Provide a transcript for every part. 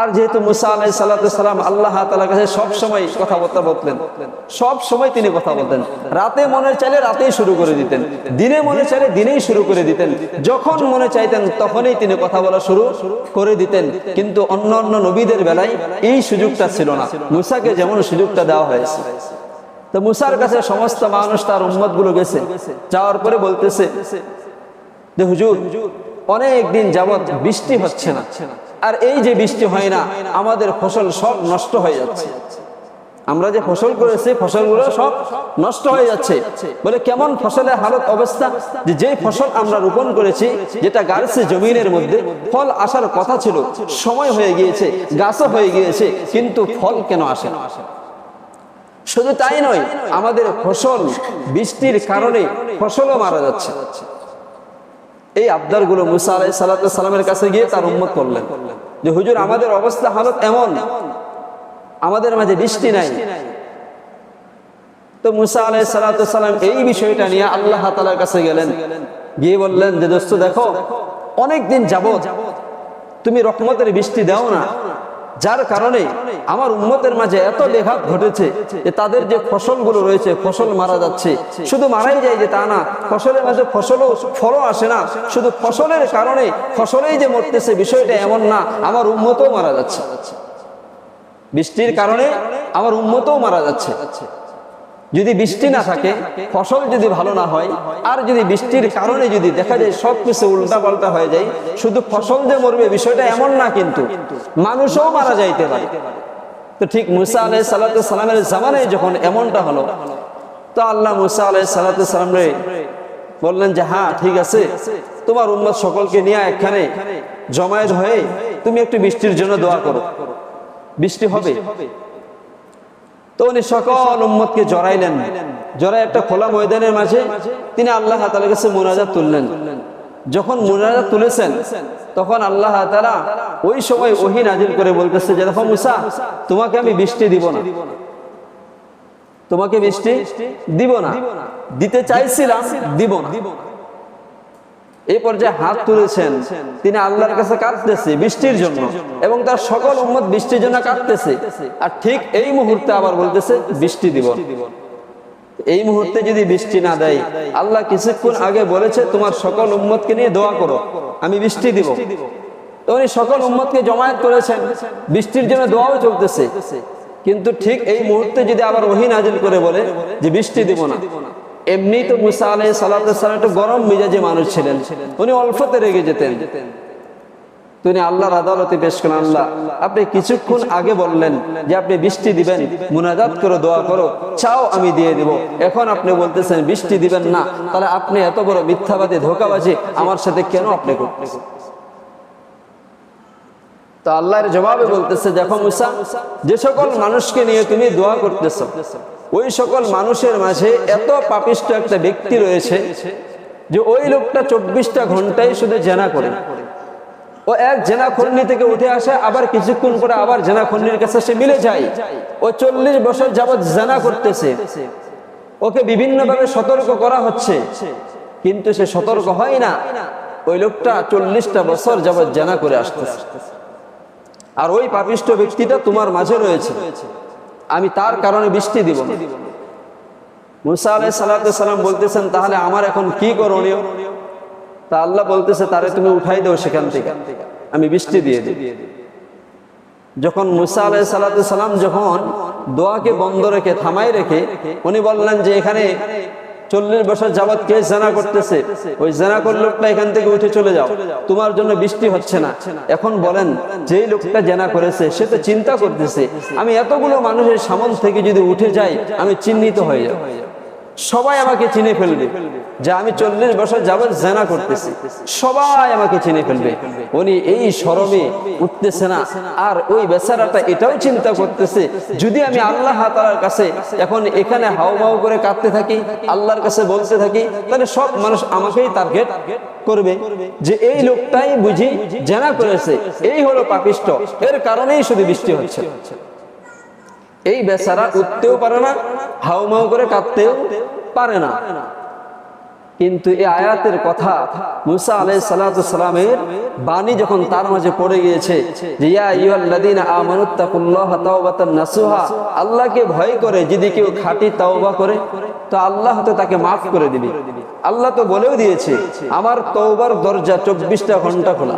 আর যেহেতু মুসা আলাই সাল্লাম আল্লাহ তালার কাছে সব সময় কথাবার্তা বলতেন সব সময় তিনি কথা বলতেন। রাতে মনে চাইলে রাতেই শুরু করে দিতেন, দিনে মনে চাইলে দিনেই শুরু করে দিতেন। যখন মনে চাইতেন তখনই তিনি কথা বলা শুরু করে দিতেন। কিন্তু অন্য অন্য নবীদের বেলায় এই সুযোগটা ছিল না। মুসাকে যেমন সুযোগটা দেওয়া হয়েছে। তো মুসার কাছে সমস্ত মানুষ তার উম্মতগুলো গেছে। যাওয়ার পরে বলতেছে যে হুজুর, অনেক দিন যাবৎ বৃষ্টি হচ্ছে না। আর এই যে বৃষ্টি হয় না, আমাদের ফসল সব নষ্ট হয়ে যাচ্ছে। আমরা যে ফসল করেছি, ফসলগুলো সব নষ্ট হয়ে যাচ্ছে। বলে কেমন ফসলের হালত অবস্থা? যে যে ফসল আমরা রোপণ করেছি, যেটা গাড়ছে জমিনের মধ্যে ফল আসার কথা ছিল, সময় হয়ে গিয়েছে, গাছও হয়ে গিয়েছে, কিন্তু ফল কেন আসে না? শুধু তাই নয়, আমাদের ফসল বৃষ্টির কারণে ফসলও মারা যাচ্ছে। এই আবদারগুলো মুসা আলাই সালামের কাছে গিয়ে তার উন্মত করলেন। যে, হুজুর, আমাদের অবস্থা হালত এমন। আমাদের মাঝে বৃষ্টি নাই। তো মুসা আলাই সালাম এই বিষয়টা নিয়ে আল্লাহ তালার কাছে গেলেন। গিয়ে বললেন, যে দোস্ত, দেখো, অনেকদিন যাব তুমি রকমতের বৃষ্টি দাও না। যার কারণে আমার উন্মতের মাঝে এত লেখাত ঘটেছে যে তাদের যে ফসলগুলো রয়েছে, ফসল মারা যাচ্ছে। শুধু মারাই যায় যে তা না, ফসলের মাঝে ফসলও ফলও আসে না। শুধু ফসলের কারণে ফসলেই যে মরতেছে বিষয়টা এমন না, আমার উন্মতও মারা যাচ্ছে। বৃষ্টির কারণে আমার উন্মতও মারা যাচ্ছে। যদি বৃষ্টি না থাকে ফসল যদি ভালো না হয় আর যদি বৃষ্টির কারণে যদি দেখা যায় সব কিছু উল্টা পাল্টা হয়ে যায় শুধু ফসল যে মরবে বিষয়টা এমন না কিন্তু। মানুষও মারা যাইতে পারে। তো ঠিক মুসা আলাই সালামের জামানে যখন এমনটা হলো তো আল্লাহ মুসা আলাই সালাম রে বললেন যে হ্যাঁ ঠিক আছে। তোমার উম্মত সকলকে নিয়ে এখানে জমায়েত হয়ে তুমি একটু বৃষ্টির জন্য দোয়া করো। বৃষ্টি হবে। তো উনি সকল উম্মতকে জড়াইলেন। জড়াই একটা খোলা ময়দানের মাঝে তিনি আল্লাহ তালার কাছে মোনাজাত তুললেন। যখন মোনাজাত তুলেছেন, তখন আল্লাহ তালা ওই সময় ওহি নাজিল করে বলতেছে যে, দেখো মুসা, তোমাকে আমি বৃষ্টি দিব না। তোমাকে বৃষ্টি দিব না। দিতে চাইছিলাম, দিব না। এই পর্যায়ে হাত তুলেছেন। তিনি আল্লাহর কাছে কাঁদতেছে বৃষ্টির জন্য এবং তার সকল উম্মত বৃষ্টির জন্য কাঁদতেছে। আর ঠিক এই মুহূর্তে আবার বলতেছে, বৃষ্টি দিব। এই মুহূর্তে যদি বৃষ্টি না দেয়, আল্লাহ কিছুক্ষণ আগে বলেছে, তোমার সকল উম্মতকে নিয়ে দোয়া করো, আমি বৃষ্টি দিব। উনি সকল উম্মতকে জমায়েত করেছেন, বৃষ্টির জন্য দোয়াও চলতেছে। কিন্তু ঠিক এই মুহূর্তে যদি আবার ওহি নাজিল করে বলে যে, বৃষ্টি দিব না। এমনি তো মুসা আলাই সালাম একটু গরম মিজাজে মানুষ ছিলেন। উনি অল্পতে রেগে যেতেন। তিনি আল্লাহর আদালতে পেশ করেন, আল্লাহ, আপনি কিছুক্ষণ আগে বললেন যে আপনি বৃষ্টি দিবেন, মুনাজাত করো, দোয়া করো, চাও আমি দিয়ে দিব। এখন আপনি বলতেছেন, বৃষ্টি দিবেন না। তাহলে আপনি এত বড় মিথ্যাবাদী, ধোকাবাজি আমার সাথে কেন আপনি করতেছেন? তো আল্লাহর জবাবে বলতেছে, দেখো মুসা, যে সকল মানুষকে নিয়ে তুমি দোয়া করতেছ ওই সকল মানুষের মাঝে এত পাপিষ্ট একটা ব্যক্তি রয়েছে যে ওই লোকটা চব্বিশটা ঘন্টায় শুধু জেনা করে। ও এক জেনা খন্ডি থেকে উঠে আসে, আবার কিছুক্ষণ পরে আবার জেনা খন্ডির কাছে সে মিলে যায়। ও চল্লিশ বছর যাবৎ জেনা করতেছে। ওকে বিভিন্নভাবে সতর্ক করা হচ্ছে, কিন্তু সে সতর্ক হয় না। ওই লোকটা চল্লিশটা বছর যাবৎ জেনা করে আসতেছে। আর ওই পাপিষ্ট ব্যক্তিটা তোমার মাঝে রয়েছে। আমি তার কারণে বৃষ্টি দিব মুসা আলাই সালাম বলতেছেন, তাহলে আমার এখন কি করণীয়? তা আল্লাহ বলতেছে, তারে তুমি উঠাই দাও সেখান থেকে। আমি বৃষ্টি দিয়ে দিই যখন মুসা আলাই সালাম যখন দোয়াকে বন্ধ রেখে থামাই রেখে, উনি বললেন যে, এখানে চল্লিশ বছর যাবৎ কে জানা করতেছে? ওই জানা কর লোকটা এখান থেকে উঠে চলে যাও। তোমার জন্য বৃষ্টি হচ্ছে না। এখন বলেন, যেই লোকটা জেনা করেছে, সে তো চিন্তা করতেছে, আমি এতগুলো মানুষের সামন থেকে যদি উঠে যাই, আমি চিহ্নিত হয়ে যাব। সবাই আমাকে চিনে ফেলবে যে আমি চল্লিশ বছর যাবৎ জেনা করতেছি। সবাই আমাকে চিনে ফেলবে। উনি এই সরমে উঠতেছে না। আর ওই বেচারাটা এটাও চিন্তা করতেছে, যদি আমি আল্লাহ তালার কাছে এখন এখানে হাও মাও করে কাঁদতে থাকি, আল্লাহর কাছে বলতে থাকি, তাহলে সব মানুষ আমাকেই টার্গেট করবে যে এই লোকটাই বুঝি জেনা করেছে। এই হলো পাপিষ্ট। এর কারণেই শুধু বৃষ্টি হচ্ছে। এই বেচারা উঠতেও পারে না হাউমাউ করে কাঁদতেও পারে না। কিন্তু এই আয়াতের কথা মুসা আলাই সালামের বাণী যখন তার মাঝে পড়ে গিয়েছে আল্লাহকে ভয় করে যদি কেউ খাঁটি তাওবা করে, তো আল্লাহ তো তাকে মাফ করে দিবে। আল্লাহ তো বলেও দিয়েছে, আমার তওবার দরজা চব্বিশটা ঘণ্টা খোলা।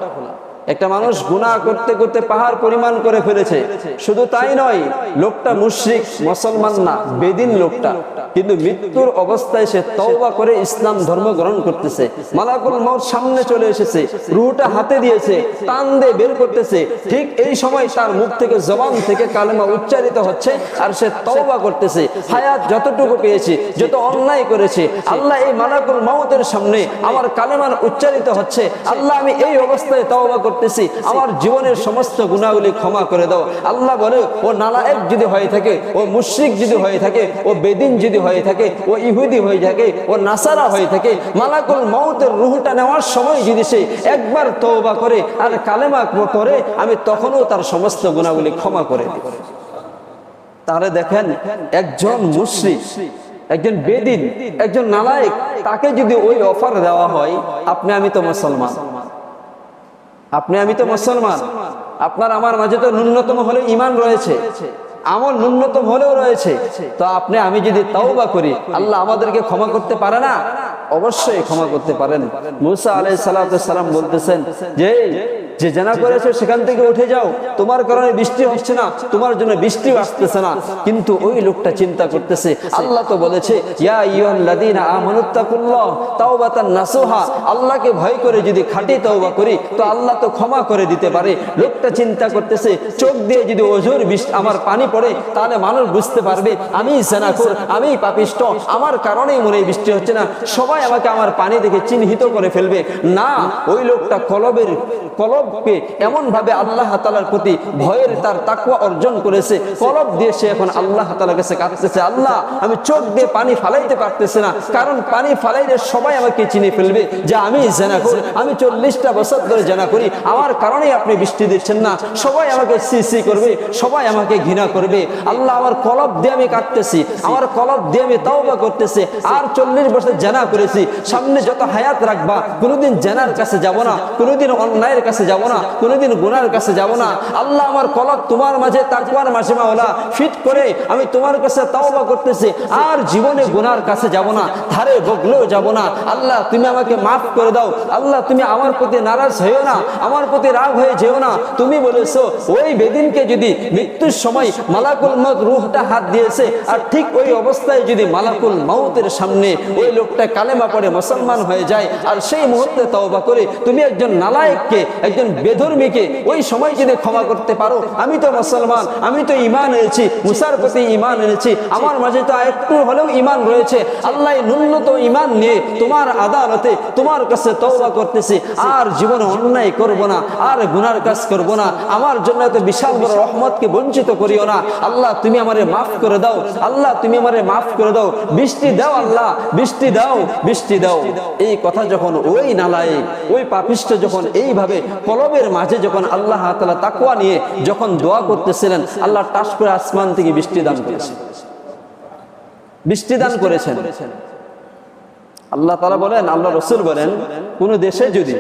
একটা মানুষ গুনাহ করতে করতে পাহাড় পরিমাণ করে ফেলেছে। শুধু তাই নয়, লোকটা মুশরিক, মুসলমান না, বেদিন লোকটা। কিন্তু মৃত্যুর অবস্থায় সে তওবা করে ইসলাম ধর্ম গ্রহণ করতেছে। মালাকুল মউত সামনে চলে এসেছে, রুহটা হাতে দিয়েছে, টান দিয়ে বের করতেছে। ঠিক এই সময় তার মুখ থেকে জবান থেকে কালেমা উচ্চারিত হচ্ছে আর সে তওবা করতেছে। হায়াত যতটুকু পেয়েছে, যত অন্যায় করেছে, আল্লাহ এই মালাকুল মউতের সামনে আমার কালেমান উচ্চারিত হচ্ছে। আল্লাহ আমি এই অবস্থায় তওবা করতেছি, আমার জীবনের সমস্ত গুণাগুলি ক্ষমা করে দাও। আল্লাহ বলে, ও নালায়েক যদি হয়ে থাকে, ও মুশরিক যদি হয়ে থাকে, ও বেদিন যদি হয়ে থাকে, ও ইহুদি হয়ে থাকে, ও নাসারা হয়ে থাকে, মালাকুল মৌতের রুহটা নেওয়ার সময় যদি সে একবার তওবা করে আর কালেমা করে আমি তখনও তার সমস্ত গুণাগুলি ক্ষমা করে দিই দেখেন, একজন মুশরিক, একজন বেদিন, একজন নালায়েক, তাকে যদি ওই অফার দেওয়া হয়, আপনি আমি তো মুসলমান। আপনি, আমি তো মুসলমান। আপনার আমার মাঝে তো ন্যূনতম হলে ইমান রয়েছে। আমার ন্যূনতম হলেও রয়েছে। তো আপনি, আমি যদি তাও করি, আল্লাহ আমাদেরকে ক্ষমা করতে পারে না? অবশ্যই ক্ষমা করতে পারেন। মুসা আলাই সালাম বলতেছেন যে যে জানা করেছে সেখান থেকে উঠে যাও। তোমার কারণে বৃষ্টি হচ্ছে না, তোমার জন্য বৃষ্টি আসতেছে না। কিন্তু ওই লোকটা চিন্তা করতেছে, আল্লাহ তো বলেছে আল্লাহকে ভয় করে যদি খাঁটি তওবা করি, তো আল্লাহ তো ক্ষমা করে দিতে পারে। লোকটা চিন্তা করতেছে, চোখ দিয়ে যদি ওজোর আমার পানি পড়ে, তাহলে মানুষ বুঝতে পারবে, আমি জেনাকুর আমি পাপিষ্ট, আমার কারণেই মনে বৃষ্টি হচ্ছে না। সবাই আমাকে আমার পানি দেখে চিহ্নিত করে ফেলবে। না, ওই লোকটা কলবের, কলবকে এমন ভাবে আল্লাহ তালার প্রতি ভয়ের তার তাকুয়া অর্জন করেছে। কলব দিয়ে সে এখন আল্লাহ তালার কাছে কাঁদতেছে, আল্লাহ, আমি চোখ দিয়ে পানি ফালাইতে পারতেছে না। কারণ পানি ফালাইলে সবাই আমাকে চিনে ফেলবে যে আমি জেনা করি আমি চল্লিশটা বছর ধরে জেনা করি আমার কারণে আপনি বৃষ্টি দিচ্ছেন না। সবাই আমাকে সি সি করবে, সবাই আমাকে ঘৃণা করবে। আল্লাহ আমার কলব দিয়ে আমি কাটতেছি আমার কলব দিয়ে আমি তাওবা করতেছি। আর চল্লিশ বছর জেনা করেছি সামনে যত হায়াত রাখবা, কোনোদিন জেনার কাছে যাব না, কোনোদিন অন্যায়ের কাছে যাব না, কোনোদিন গুনার কাছে যাব না। আল্লাহ আমার কলব তোমার মাঝে তাকুয়ার মাঝে মাওলা ফিট করে আমি তোমার কাছে তাওবা করতেছি, আর জীবনে গুনার কাছে যাব না, ধারে বগলেও যাব না। আল্লাহ, তুমি আমাকে মাফ করে দাও। আল্লাহ, তুমি আমার প্রতি নারাজ হয়েও না, আমার প্রতি রাগ হয়ে যেও না। তুমি বলেছ, ওই বেদিনকে যদি মৃত্যুর সময় মালাকুল মত রুহটা হাত দিয়েছে, আর ঠিক ওই অবস্থায় যদি মালাকুল মাউতের সামনে ওই লোকটা কালেমা পড়ে মুসলমান হয়ে যায় আর সেই মুহূর্তে তওবা করে তুমি একজন নালায়েককে, একজন বেধর্মীকে ওই সময় যদি ক্ষমা করতে পারো। আমি তো মুসলমান, আমি তো ইমান এনেছি, মুসার প্রতি ইমান এনেছি। আমার মাঝে তো একটু হলেও ইমান রয়েছে। আল্লাহ ন্যূনত ইমান নিয়ে তোমার আদালতে তোমার কাছে তওবা করতেছি। আর জীবনে অন্যায় করব না, আর গুনার কাজ করব না। আমার জন্য এত বিশাল বড় রহমতকে বঞ্চিত করিও না। আল্লাহ তুমি আমারে মাফ করে দাও। আল্লাহ তুমি আমারে মাফ করে দাও। বৃষ্টি দাও আল্লাহ, বৃষ্টি দাও। বৃষ্টি দাও। এই কথা যখন ওই নালায়, ওই পাপিষ্ট যখন এইভাবে কলবের মাঝে যখন আল্লাহ তালা তাকুয়া নিয়ে যখন দোয়া করতেছিলেন, আল্লাহ টাস করে আসমান থেকে বৃষ্টি দান করেছেন। বৃষ্টি দান করেছেন। আল্লাহ তালা বলেন, আল্লাহ রসুল বলেন, কোন দেশে যদি